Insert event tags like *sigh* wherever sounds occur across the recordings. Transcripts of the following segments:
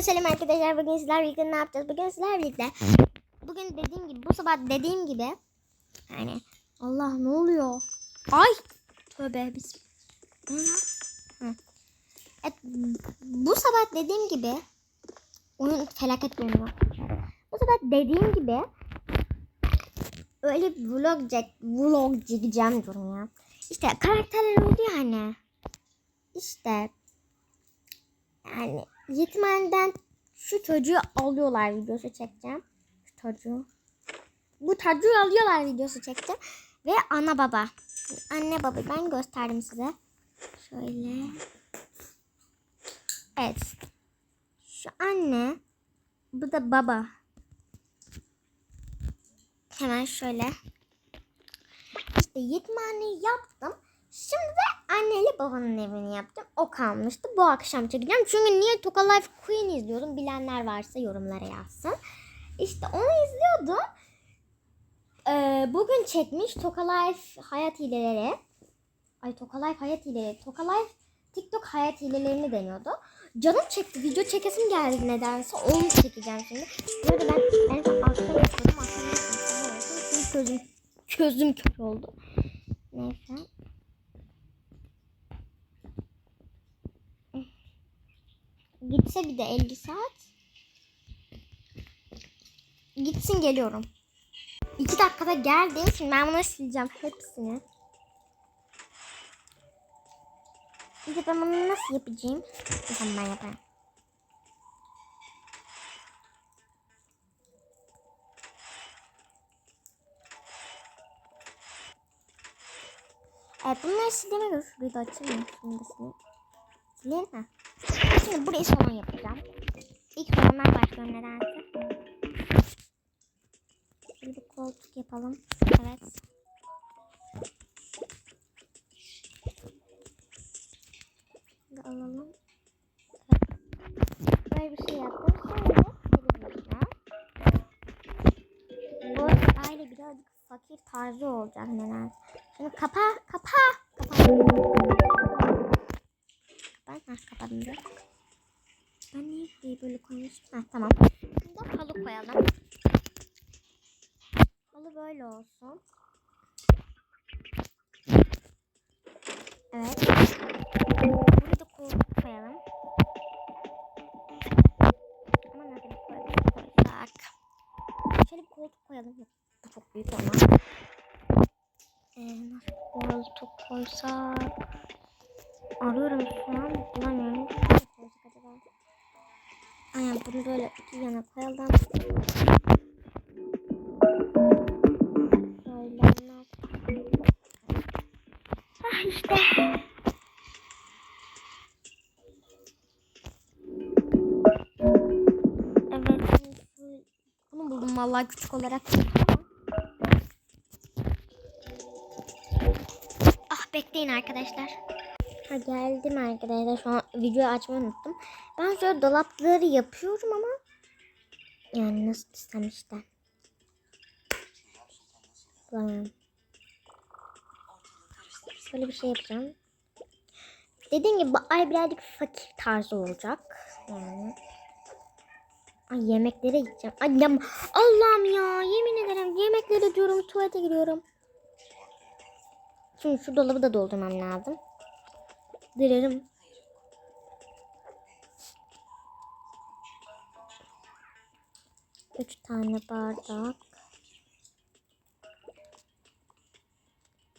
Hepinize selam arkadaşlar. Bugün sizler birlikte ne yapacağız? Bugün sizler birlikte. Bugün dediğim gibi bu sabah dediğim gibi yani Allah ne oluyor? Ay tövbe biz. Evet, bu sabah dediğim gibi oyun felaket bir oyun var. Bu sabah dediğim gibi öyle bir vlog çek, vlog çekeceğim diyorum ya. İşte karakterler oldu ya hani. İşte yani yetimhaneden şu çocuğu alıyorlar videosu çekeceğim. Şu çocuğu. Bu çocuğu alıyorlar videosu çekeceğim. Ve ana baba. Anne baba ben gösterdim size. Şöyle. Evet. Şu anne. Bu da baba. Hemen şöyle. İşte yetimhaneyi yaptım. Şimdi de anneyle babanın evini yaptım. O kalmıştı. Bu akşam çekeceğim. Çünkü niye Toka Life Queen izliyordum. Bilenler varsa yorumlara yazsın. İşte onu izliyordum. Ee, bugün çekmiş Toka Life hayat hileleri. Ay Toka Life hayat hileleri. Toka Life TikTok hayat hilelerini deniyordu. Canım çekti. Video çekesim geldi nedense. Onu çekeceğim şimdi. Arada ben en son akşam yapıyordum. Akşam. Çünkü gözüm, gözüm kör oldu. Neyse. Gitse bir de 50 saat. Gitsin geliyorum. 2 dakikada geldim. Şimdi ben bunu sileceğim hepsini. Bir ben bunu nasıl yapacağım? Tamam ben yaparım. Evet bunları silemiyoruz. Şurayı da açayım. Şimdi sileyim. Sileyim mi? Şimdi burayı salon yapacağım. İlk salondan başlıyorum nedense. Şöyle bir koltuk yapalım. Evet. Şunu alalım. Böyle bir şey yaptım. Şimdi televizyon. Bu aile birazcık fakir tarzı olacak nedense. Şimdi kapa, kapa, kapa. Ben kapadım da. Ben niye burayı böyle koymuşum? Ha tamam. De halı koyalım. Halı böyle olsun. Evet. Buraya da koltuk koyalım. Ama nerede koyalım? Koysak. Şöyle bir koltuk koyalım. Bu çok büyük ama. Ee, nasıl koltuk koysak? Arıyorum şu an bulamıyorum. Aynen bunu böyle iki yana koyalım. Ah işte. Evet. Bunu buldum vallahi küçük olarak. Ah bekleyin arkadaşlar. Ha geldim arkadaşlar. Şu an videoyu açmayı unuttum. Ben şöyle dolapları yapıyorum ama yani nasıl desem işte. Bulamıyorum. Şöyle bir şey yapacağım. Dediğim gibi bu ay birazcık fakir tarzı olacak. Yani. Ay yemeklere gideceğim. Ay ya- Allah'ım ya yemin ederim yemeklere diyorum tuvalete giriyorum. Şimdi şu dolabı da doldurmam lazım. Dilerim. Üç tane bardak.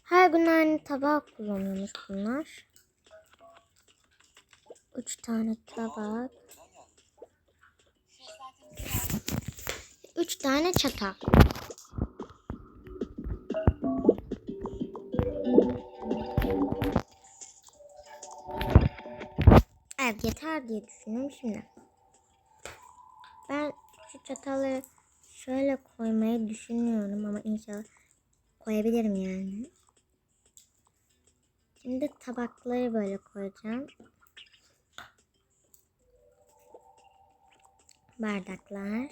Her gün aynı tabağı kullanıyormuş bunlar. Üç tane tabak. Üç tane çatal. Evet yeter diye düşünüyorum şimdi. Ben şu çatalı şöyle koymayı düşünüyorum ama inşallah koyabilirim yani. Şimdi tabakları böyle koyacağım. Bardaklar.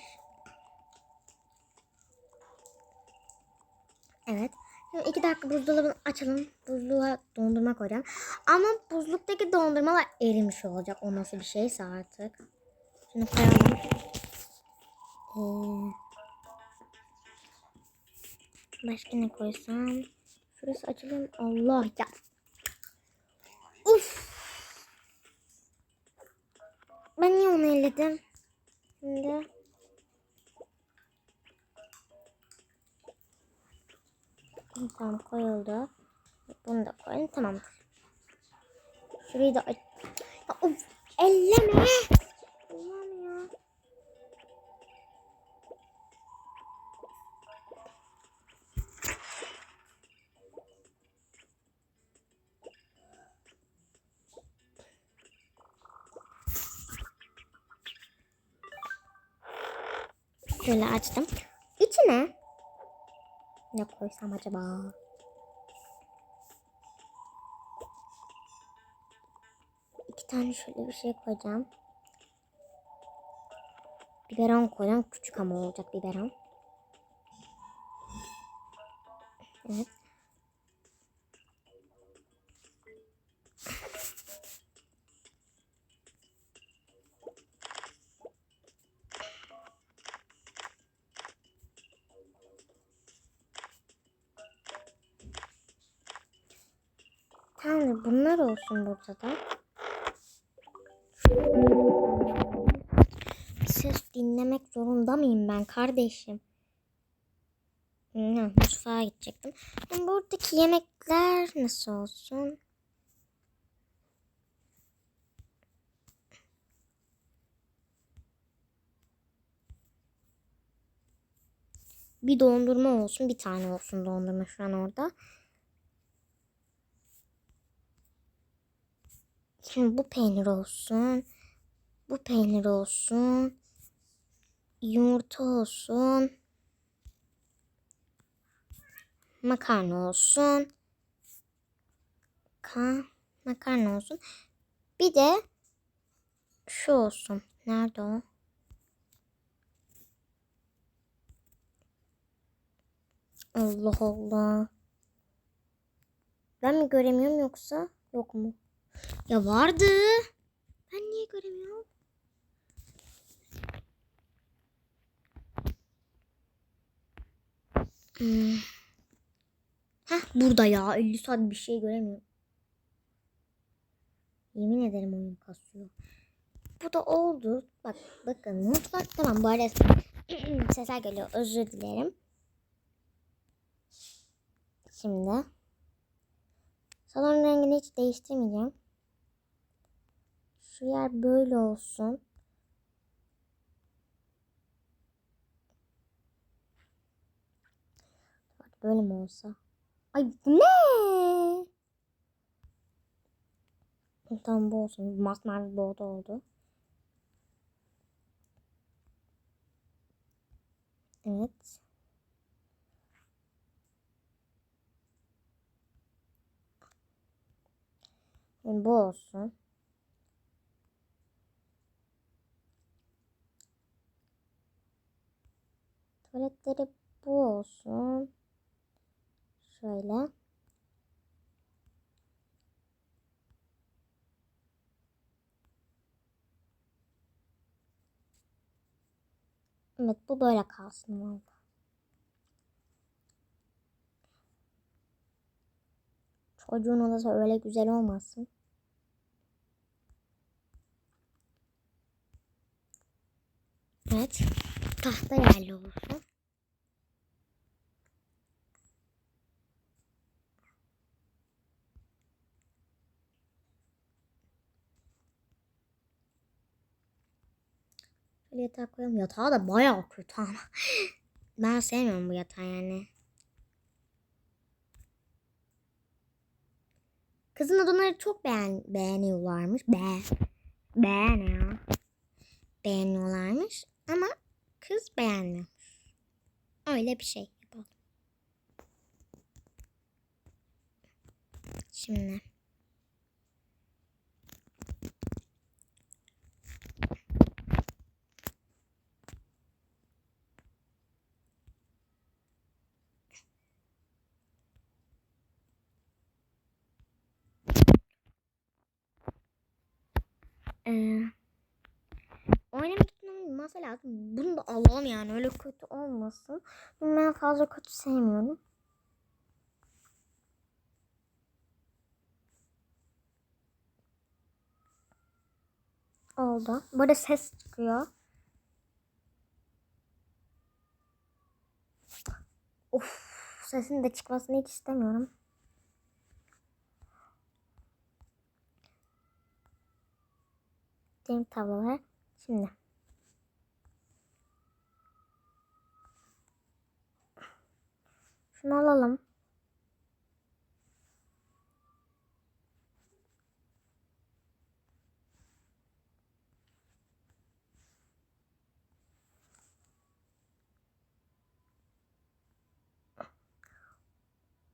Evet. Şimdi dakika buzdolabını açalım. Buzluğa dondurma koyacağım. Ama buzluktaki dondurmalar erimiş olacak. O nasıl bir şeyse artık. Şunu koyalım. Ee, başka ne koysam? Şurası açılıyor mu? Allah ya. Uf. Ben niye onu elledim? Şimdi. Tamam koyuldu. Bunu da koyalım. Tamamdır. Şurayı da aç. Of, elleme. Allah'ım ya. Şöyle açtım. İçine ne koysam acaba? İki tane şöyle bir şey koyacağım. Biberon koyacağım. Küçük ama olacak biberon. Tamam bunlar olsun burada da. Ses dinlemek zorunda mıyım ben kardeşim? Hı, mutfağa gidecektim. Buradaki yemekler nasıl olsun? Bir dondurma olsun, bir tane olsun dondurma şu an orada. Şimdi bu peynir olsun. Bu peynir olsun. Yumurta olsun. Makarna olsun. Ka makarna olsun. Bir de şu olsun. Nerede o? Allah Allah. Ben mi göremiyorum yoksa yok mu? Ya vardı. Ben niye göremiyorum? Hmm. Heh burada ya. 50 saat bir şey göremiyorum. Yemin ederim oyun kasıyor. Bu da oldu. Bak bakın mutfak tamam bu arada *clears throat* sesler geliyor. Özür dilerim. Şimdi salon rengini hiç değiştirmeyeceğim. Şu yer böyle olsun. Böyle mi olsa? Ay bu ne? Tamam bu olsun. Masmavi bordo oldu. Evet. Bu olsun. Tuvaletleri bu olsun. Şöyle. Evet bu böyle kalsın valla. Çocuğun odası öyle güzel olmasın. Evet. Tahta yerli olsun. Şöyle yatağı koyalım. Yatağı da bayağı kötü ama. *laughs* ben sevmiyorum bu yatağı yani. Kızın odaları çok beğen beğeniyorlarmış. Be beğeniyor. Beğeniyorlarmış ama kız beğenmiyor. Öyle bir şey yapalım. Şimdi. Ee, oynamak için masa lazım. Bunu da alalım yani öyle kötü olmasın. Ben fazla kötü sevmiyorum. Oldu. Burada ses çıkıyor. Of, sesin de çıkmasını hiç istemiyorum. Benim tablolar. Şimdi. Şunu alalım.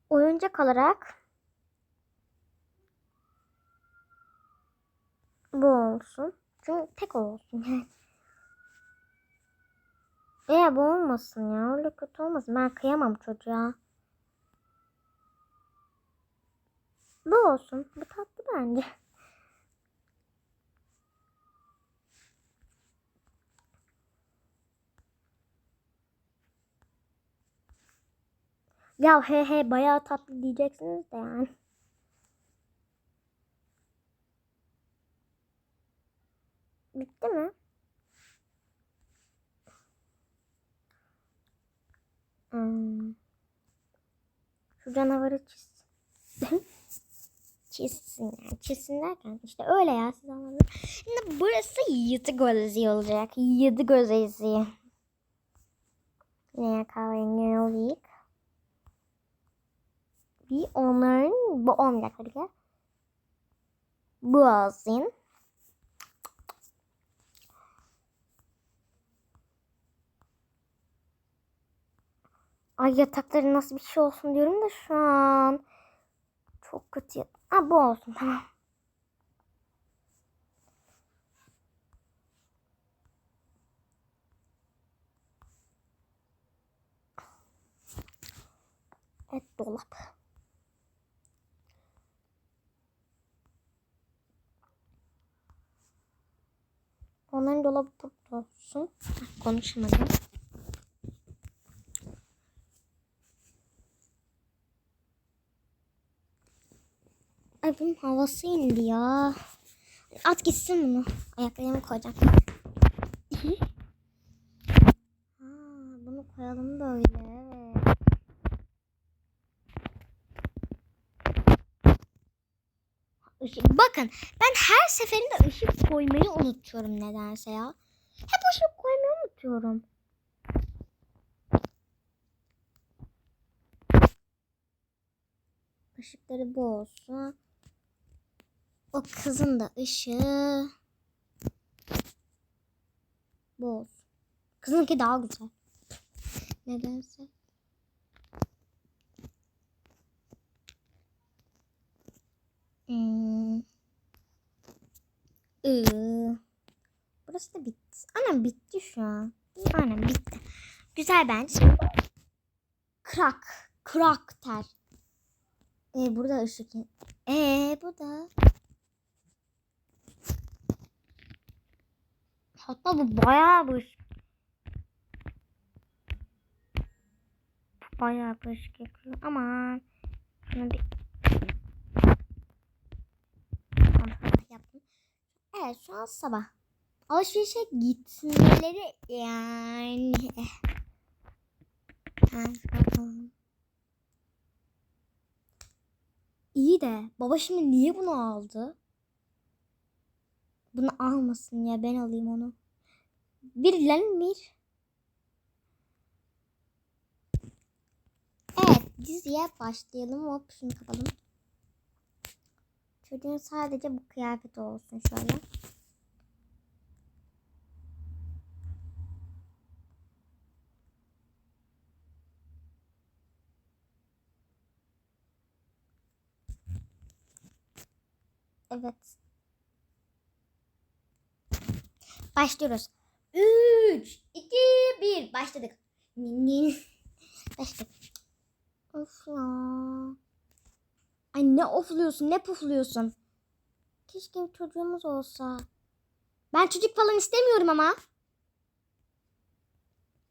Oyuncak olarak bu olsun. Çünkü tek olsun. *laughs* Eğer bu olmasın ya. Öyle kötü olmasın. Ben kıyamam çocuğa. Bu olsun. Bu tatlı bence. Ya he he bayağı tatlı diyeceksiniz de yani. Bitti mi? Hmm. Şu canavarı *laughs* çizsin. çizsin yani. Çizsin derken işte öyle ya siz anladınız. Şimdi burası yedi gözü olacak. Yedi gözü. Yine kahverengi olayım. Bir onların bu olmayacak hadi Bu olsun. Ay yatakları nasıl bir şey olsun diyorum da şu an. Çok kötü. Ha bu olsun tamam. Evet dolap. Onların dolabı burada olsun. Konuşamadım. Ay bunun havası indi ya. At gitsin bunu. Ayaklarımı koyacağım. ha, bunu koyalım böyle. Işık. Bakın ben her seferinde ışık koymayı unutuyorum nedense ya. Hep ışık koymayı unutuyorum. Işıkları bu olsun. O kızın da ışığı bu olsun. Kızınki daha güzel. Nedense. Hmm. Iı. Burası da bitti. Anam bitti şu an. Aynen bitti. Güzel bence. Şimdi Krak. Karakter. Ee, burada ışık. Ee, bu da. Hatta bu bayağı bir. Bayağı bir ışık yakıyor. Aman. Şunu bir yaptım. Evet şu an sabah. Alışverişe gitmeleri yani. İyi de baba şimdi niye bunu aldı? Bunu almasın ya ben alayım onu. Bir lan bir. Evet diziye başlayalım. Hop şunu kapalım. Çocuğun sadece bu kıyafeti olsun şöyle. Evet. Başlıyoruz. 3, 2, 1. Başladık. Başladık. Of ya. Ay ne ofluyorsun ne pufluyorsun. Keşke bir çocuğumuz olsa. Ben çocuk falan istemiyorum ama.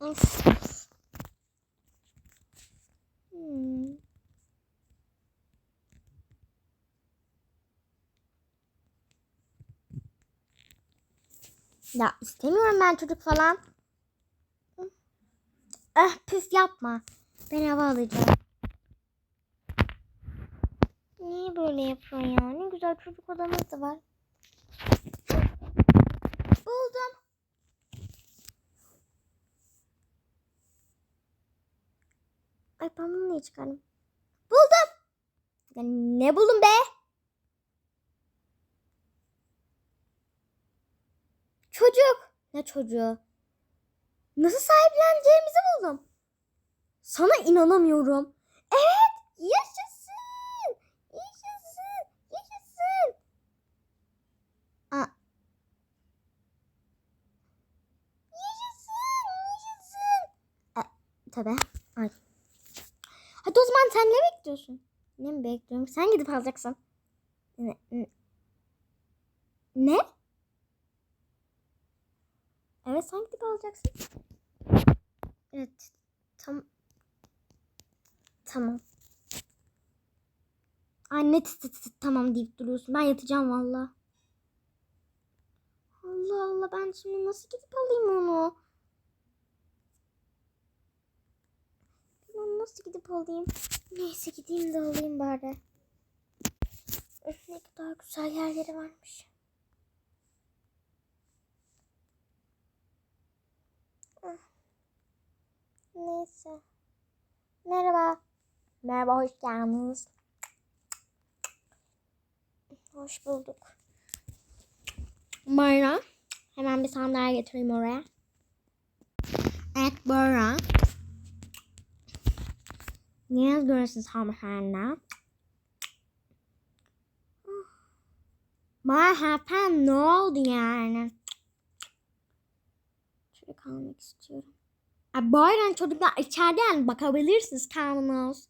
Of. Hmm. Ya istemiyorum ben çocuk falan. Eh püf yapma. Ben hava alacağım. Niye böyle yapıyor ya? Ne güzel çocuk odamız da var. Buldum. Ay ben bunu niye çıkardım? Buldum. Ya ne buldum be? Çocuk. Ne çocuğu? Nasıl sahipleneceğimizi buldum. Sana inanamıyorum. Evet. Yaşasın. Yaşasın. Yaşasın. Aa. Yaşasın. Yaşasın. E, tabii. Ay. Hadi o zaman sen ne bekliyorsun? Ne mi bekliyorum? Sen gidip alacaksın. Ne? Ne? Evet sen gidip alacaksın. Evet. Tam. Tamam. Anne tıt tıt tıt tamam deyip duruyorsun. Ben yatacağım valla. Allah Allah ben şimdi nasıl gidip alayım onu? Ben onu nasıl gidip alayım? Neyse gideyim de alayım bari. Öf ne kadar güzel yerleri varmış. Ah. Neyse. Merhaba. Merhaba hoş geldiniz. Hoş bulduk. Buyurun. Hemen bir sandalye getireyim oraya. Evet buyurun. Niye görüyorsunuz hanımefendi? Merhaba ne oldu yani? Çocuk almak istiyorum. Buyurun çocuklar içeride yani bakabilirsiniz kendiniz.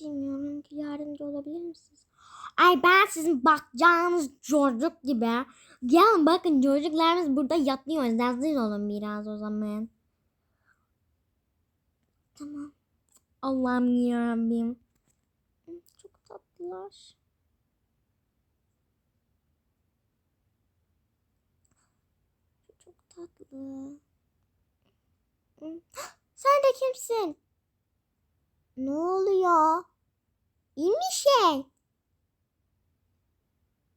Bilmiyorum ki yardımcı olabilir misiniz? Ay ben sizin bakacağınız çocuk gibi. Gelin bakın çocuklarımız burada yatıyor. Zazir olun biraz o zaman. Tamam. Allah'ım yarabbim. Çok tatlılar. Çok tatlı. *gasps* Sen de kimsin? Ne oluyor? İyi mi şey?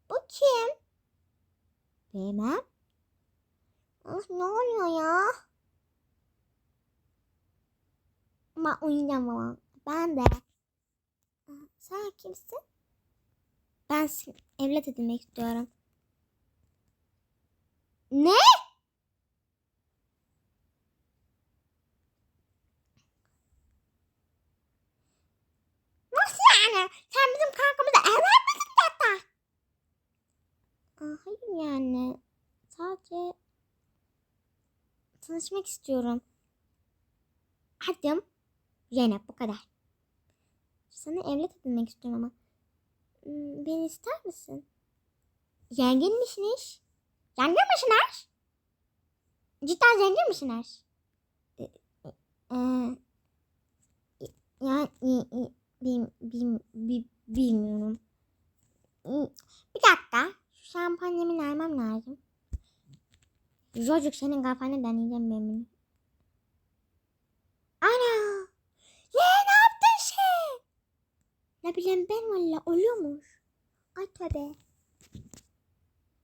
Bu kim? Bilmem. Ah, ne oluyor ya? Uyuyacağım falan. Ben de. Sen kimsin? Ben evlat edinmek istiyorum. Ne? Nasıl yani? Sen bizim kankamızla evlenmedin zaten. Aa, hayır yani. Sadece tanışmak istiyorum. Adım Zeynep bu kadar. Sana evlat edinmek istiyorum ama. Hmm, Beni ister misin? Zengin misiniz? Zengin misiniz? Cidden zengin misiniz? Ee, e, yani bil, bil, bil, bilmiyorum. Hmm, Bir dakika. Şampanyamı vermem lazım. Çocuk senin kafanı deneyeceğim ben. Ana! Ne ne yaptın sen? Ne bileyim ben valla oluyormuş. Ay tabi.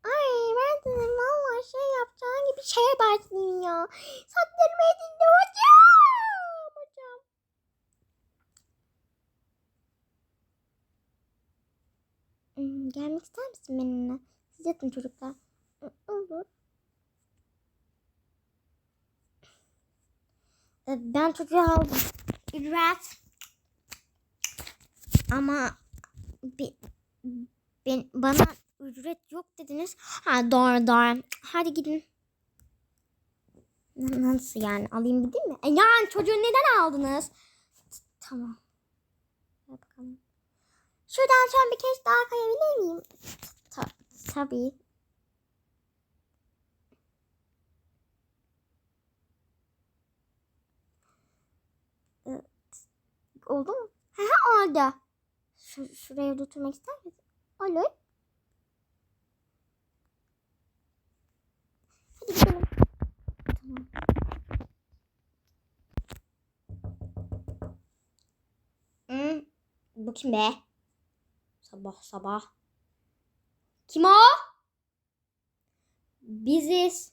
Ay ben dedim valla şey yapacağım gibi şeye başlayayım ya. Saçlarımı edildi hocam. Hocam. Hmm, gelmek ister misin benimle? Yatın çocuklar. Olur. Ee, Ben çocuğu aldım. Ücret. Ama bir, ben, bana ücret yok dediniz. Ha doğru doğru. Hadi gidin. Nasıl yani? Alayım gideyim mi? E, yani çocuğu neden aldınız? Tamam. Bakalım. Şuradan şöyle bir kez daha kayabilir miyim? Ta- Tabii. Evet. Oldu mu? Ha oldu. Şu, şuraya oturmak ister misin? Olur. Hadi gidelim. Tamam. Hmm, bu kim be? Sabah sabah. Kim o? Biziz.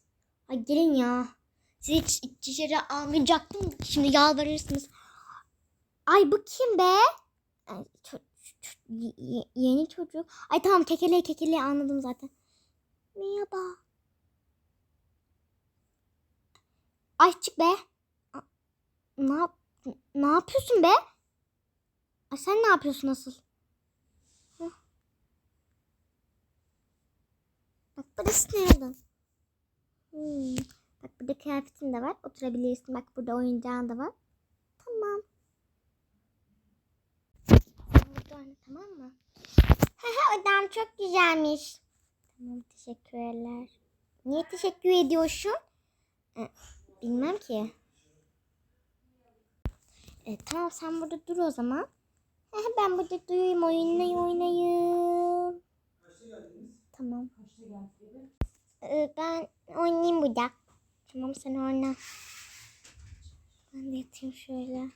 Ay gelin ya. Sizi hiç içeri almayacaktım. Şimdi yalvarırsınız. Ay bu kim be? Ay, ço- ço- y- y- yeni çocuk. Ay tamam kekele kekele anladım zaten. Merhaba. Ay çık be. Ne yap ne yapıyorsun be? Ay sen ne yapıyorsun asıl? Hı. Bak burası nereden? Hmm. Bak burada kıyafetin de var. Oturabilirsin. Bak burada oyuncağın da var. Tamam. Sen burada oyna tamam mı? Haha odam çok güzelmiş. Tamam teşekkürler. Niye teşekkür ediyorsun? Ee, bilmem ki. E, tamam sen burada dur o zaman. Ben burada durayım oynayayım oynayayım. Tamam. Ee, ben oynayayım burada. Tamam sen oyna. Ben de yatayım şöyle.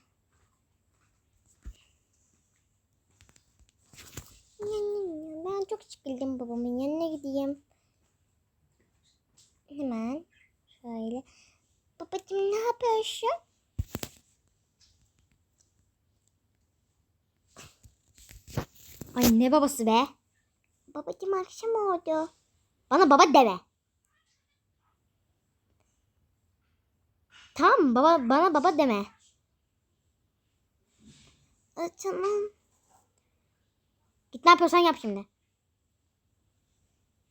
Ben çok sıkıldım babamın yanına gideyim. Hemen şöyle. Babacığım ne yapıyorsun? Ay ne babası be? Babacığım akşam oldu. Bana baba deme. Tamam baba bana baba deme. Tamam. Git ne yapıyorsan yap şimdi.